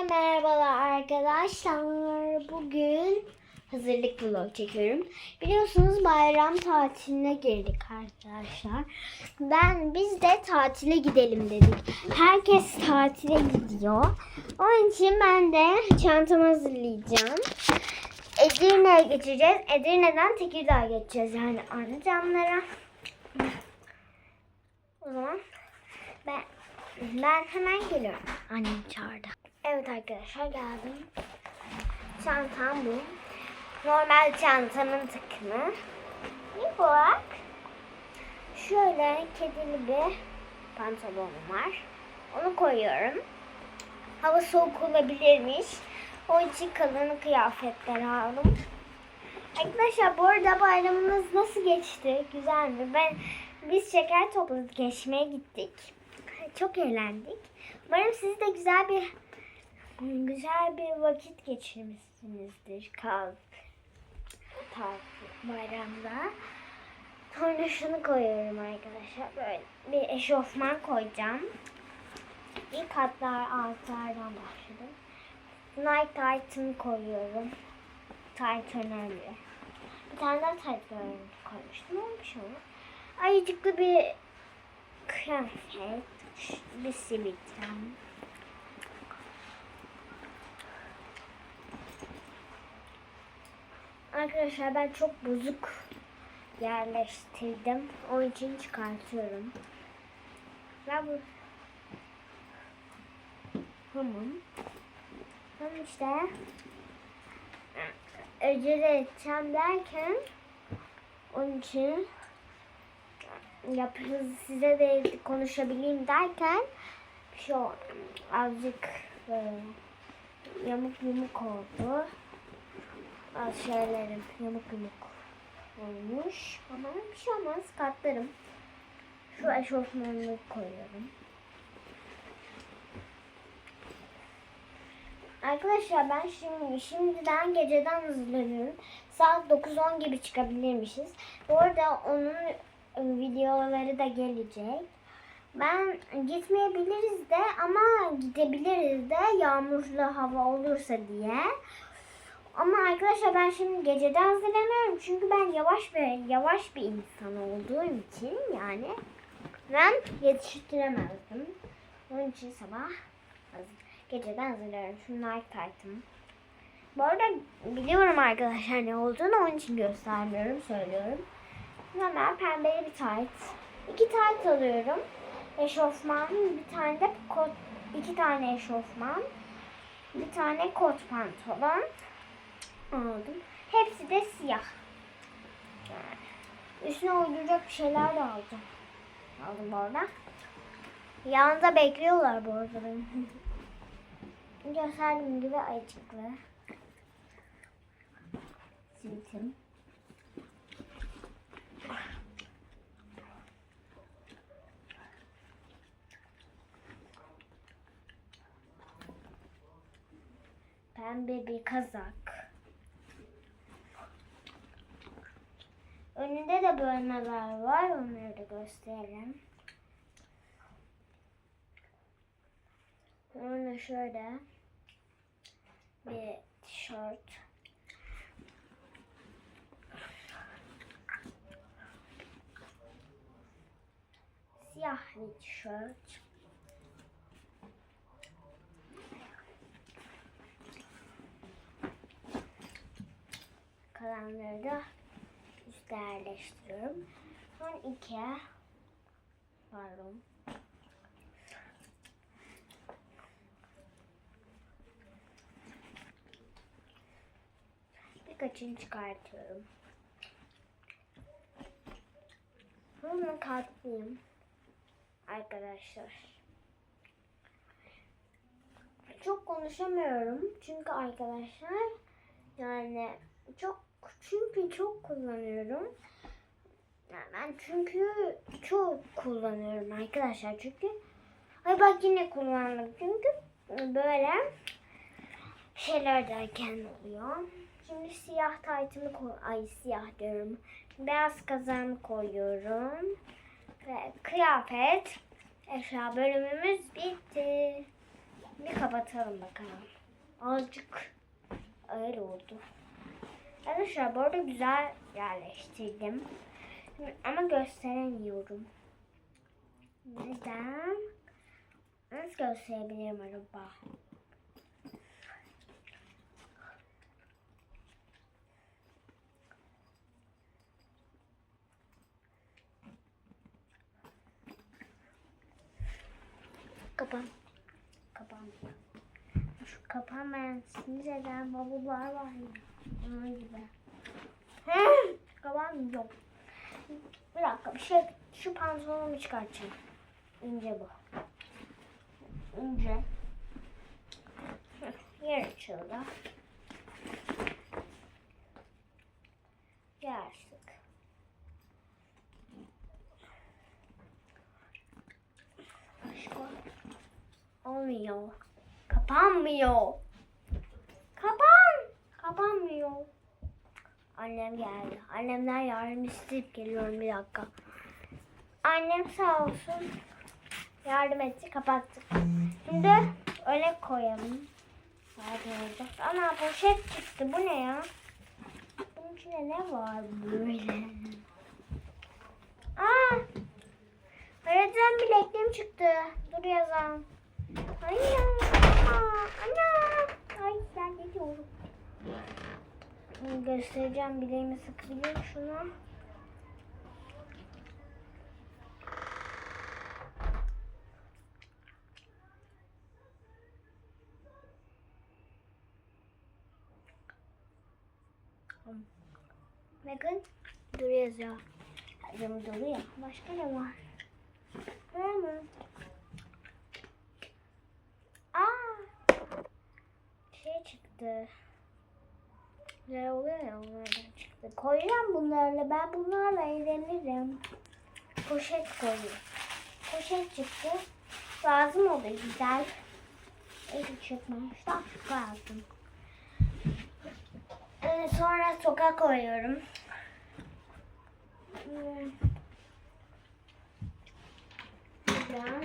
Herkese merhabalar arkadaşlar. Bugün hazırlık vlog çekiyorum. Biliyorsunuz bayram tatiline girdik arkadaşlar. Ben biz de tatile gidelim dedik. Herkes tatile gidiyor. Onun için ben de çantamı hazırlayacağım. Edirne'ye geçeceğiz. Edirne'den Tekirdağ'a geçeceğiz yani Arıcanlara. O zaman ben ben hemen geliyorum. Annem çağırdı. Evet arkadaşlar geldim. Çantam bu. Normal çantamın takımı. Bir bak. Şöyle kedili bir pantolonum var. Onu koyuyorum. Hava soğuk olabilirmiş. O için kalın kıyafetler aldım. Arkadaşlar bu arada bayramınız nasıl geçti? Güzel mi? Ben biz şeker topladık, geçmeye gittik. Çok eğlendik. Umarım siz de güzel bir güzel bir vakit geçirmişsinizdir kal bayramda. Sonra şunu koyuyorum arkadaşlar. Böyle bir eşofman koyacağım. İlk hatlar altlardan başladım. Night Titan koyuyorum. Titan önemli. Bir tane daha Titan koymuştum. Olmuş ama. Ayıcıklı bir kıyafet. Bir sivitem. Arkadaşlar ben çok bozuk yerleştirdim. Onun için çıkartıyorum. Ve bu Tamam. Tamam işte. Acele edeceğim derken onun için yap hızlı size de konuşabileyim derken bir şey azıcık böyle yamuk yumuk oldu. Az şeylerim yamuk yumuk olmuş. Ama bir şey olmaz katlarım. Şu eşofmanını koyuyorum. Arkadaşlar ben şimdi şimdiden geceden hazırlanıyorum. Saat 9-10 gibi çıkabilirmişiz. Bu arada onun videoları da gelecek. Ben gitmeyebiliriz de ama gidebiliriz de yağmurlu hava olursa diye. Ama arkadaşlar ben şimdi geceden hazırlanıyorum çünkü ben yavaş bir yavaş bir insan olduğum için yani ben yetiştiremezdim. Onun için sabah hazır, geceden hazırlıyorum. Şu Nike Titan. Bu arada biliyorum arkadaşlar ne olduğunu onun için göstermiyorum söylüyorum. Hemen pembeli bir tight. İki tight alıyorum. Eşofman, bir tane de kot, iki tane eşofman, bir tane kot pantolon aldım. Hepsi de siyah. Üstüne uyduracak bir şeyler de aldım. Aldım bu arada. Yanında bekliyorlar bu arada benim. Gibi ayıcıklı. Sivitim. Pembe bir kazak. Önünde de bölmeler var. Onları da gösterelim. Sonra şöyle bir tişört. Siyah bir tişört. Kalanları da üstte yerleştiriyorum. Son iki pardon. Birkaçını çıkartıyorum. Bunu katlayayım. Arkadaşlar. Çok konuşamıyorum. Çünkü arkadaşlar yani çok çünkü çok kullanıyorum. Yani ben çünkü çok kullanıyorum arkadaşlar çünkü ay bak yine kullandım çünkü böyle şeyler derken oluyor. Şimdi siyah taytımı koy ay siyah diyorum. Beyaz kazağımı koyuyorum. Ve kıyafet eşya bölümümüz bitti. Bir kapatalım bakalım. Azıcık ağır oldu. Arkadaşlar bu arada güzel yerleştirdim. Ama gösteremiyorum. Neden? Nasıl gösterebilirim acaba? Kapan. Kapan. Şu kapanmayan sinir eden bavullar var ya. Onun gibi. Hı, Kapanmıyor. Bir dakika bir şey şu pantolonumu çıkartacağım. İnce bu. İnce. Yer açıldı. Yastık. Başka olmuyor. Kapanmıyor. Kapan. Kapanmıyor. Annem geldi. Annemden yardım isteyip geliyorum bir dakika. Annem sağ olsun. Yardım etti. Kapattık. Şimdi öne koyalım. Zaten olacak. Ana poşet çıktı. Bu ne ya? Bunun içinde ne var böyle? Aa! Öğretmen bilekliğim çıktı. Dur yazalım. Anne. Aa, ana. Ay ben gidiyorum. Göstereceğim bileğimi sıkabilirim şunu. Bakın dur yazıyor. Yazım duruyor. Başka ne var? Var mı? Aa! Şey çıktı. Ne oluyor ya onlardan çıktı. Koyacağım bunlarla. Ben bunlarla eğlenirim. Poşet koyuyorum. Poşet çıktı. Lazım oldu güzel. İyi çıkmış. Daha çok lazım. Ee, sonra sokağa koyuyorum. Hmm. Buradan.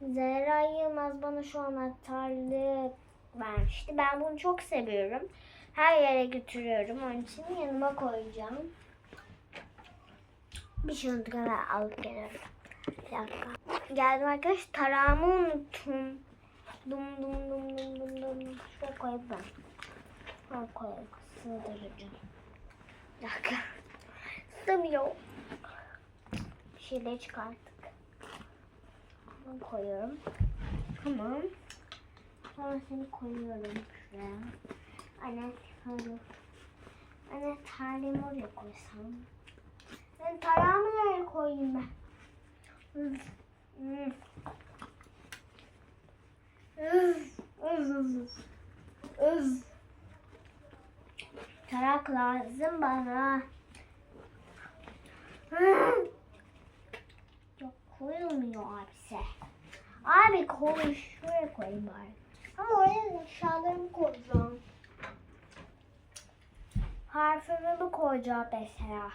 Zehra Yılmaz bana şu anahtarlığı vermişti. Ben bunu çok seviyorum. Her yere götürüyorum. Onun için yanıma koyacağım. Bir şey kadar alıp gelirim. Bir dakika. Geldim arkadaş. Tarağımı unuttum. Dum dum dum dum dum. dum. Şuraya koyayım ben. Ha koyayım. Sığdıracağım. Bir dakika. Sığmıyor. Bir şeyleri çıkarttık. Bunu koyuyorum. Tamam. Sonra seni koyuyorum şuraya. Anne hadi. Anne tarihimi oraya koysam. Ben tarağımı nereye koyayım ben? Tarak lazım bana. Yok koyulmuyor abise. Abi koy şuraya koyayım bari. Ama oraya eşyalarımı koyacağım. Harfimi koyacağım mesela.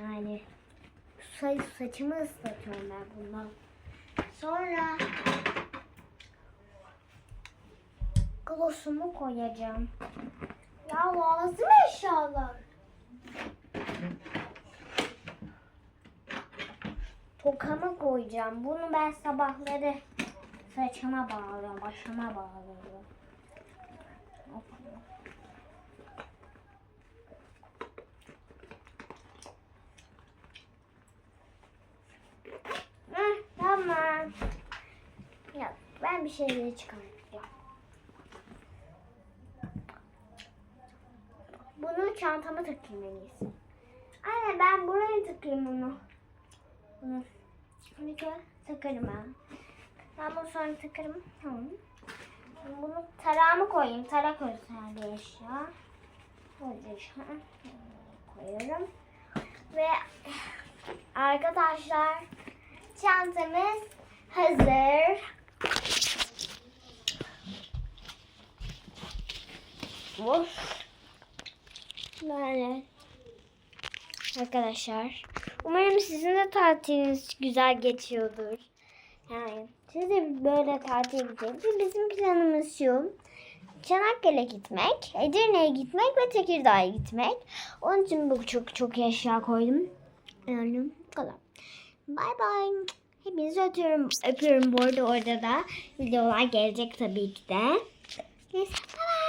Yani sa saçımı ıslatıyorum ben bundan. Sonra glossumu koyacağım. Ya lazım eşyalar. Tokamı koyacağım. Bunu ben sabahları saçıma bağlıyorum, başıma bağlıyorum. Hop. Heh, tamam. Ya ben bir şeyleri çıkartacağım. Bunu çantama takayım en. Anne ben buraya takayım bunu. Bunu. Bunu takarım ben. Ben bunu sonra takarım. Tamam. Bunu tarağımı koyayım. Tarak özel eşya. Böyle eşya. Koyuyorum. Ve arkadaşlar çantamız hazır. Of. Böyle. Arkadaşlar. Umarım sizin de tatiliniz güzel geçiyordur. Yani Siz de böyle tatil gideceksiniz. Bizim planımız şu. Çanakkale gitmek, Edirne'ye gitmek ve Tekirdağ'a gitmek. Onun için bu çok çok eşya koydum. Yani bu kadar. Bye bye. Hepinizi öpüyorum. Öpüyorum bu arada orada da videolar gelecek tabii ki de. Neyse bye bye.